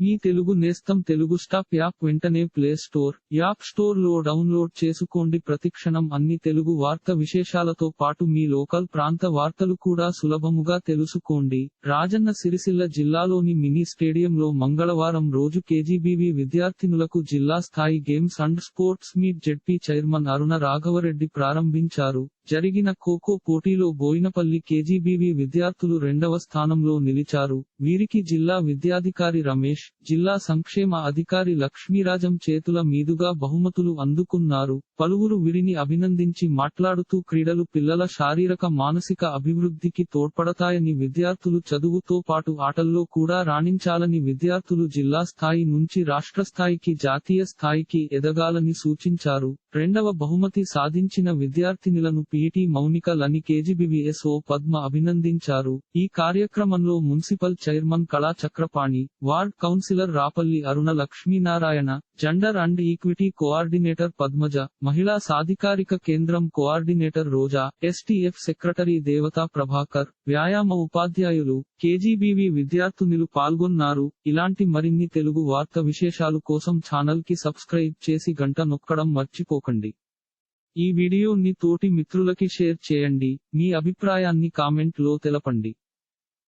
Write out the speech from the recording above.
మీ తెలుగు నేస్తం Telugu stop app వెంటనే play store app స్టోర్లో డౌన్లోడ్ చేసుకోండి. ప్రతిక్షణం అన్ని తెలుగు వార్త విశేషాలతో పాటు మీ లోకల్ ప్రాంత వార్తలు కూడా సులభముగా తెలుసుకోండి. రాజన్న సిరిసిల్ల జిల్లాలోని మినీ స్టేడియంలో మంగళవారం రోజు కేజీబీవి విద్యార్థినులకు జిల్లా స్థాయి games and sports meet ZP chairman Aruna Raghava Reddy ప్రారంభించారు. జరిగిన ఖోఖో పోటీలో బోయినపల్లి కేజీబీవి విద్యార్థులు రెండవ స్థానంలో నిలిచారు. వీరికి జిల్లా విద్యాధికారి రమేష్ జిల్లా సంక్షేమ అధికారి లక్ష్మీరాజం చేతుల మీదుగా బహుమతులు అందుకున్నారు. పలువురు వీరిని అభినందించి మాట్లాడుతూ క్రీడలు పిల్లల శారీరక మానసిక అభివృద్ధికి తోడ్పడతాయని విద్యార్థులు చదువుతో పాటు ఆటల్లో కూడా రాణించాలని విద్యార్థులు జిల్లా స్థాయి నుంచి రాష్ట్ర స్థాయికి జాతీయ స్థాయికి ఎదగాలని సూచించారు. రెండవ బహుమతి సాధించిన విద్యార్థినులను పీటీ మౌనిక లని కేజీబీవీఎస్ఓ పద్మ అభినందించారు. ఈ కార్యక్రమంలో municipal chairman Kala Chakrapani ward councillor Rapalli Aruna Lakshminarayana gender and equity coordinator Padmaja మహిళా సాధికారిక కేంద్రం కోఆర్డినేటర్ రోజా ఎస్టీఎఫ్ సెక్రటరీ దేవతా ప్రభాకర్ వ్యాయామ ఉపాధ్యాయులు కేజీబీవీ విద్యార్థునులు పాల్గొన్నారు ఇలాంటి మరిన్ని తెలుగు వార్త విశేషాలు కోసం ఛానల్కి సబ్స్క్రైబ్ చేసి గంట నొక్కడం మర్చిపోకండి ఈ వీడియోని తోటి మిత్రులకి షేర్ చేయండి మీ అభిప్రాయాన్ని కామెంట్లో తెలపండి.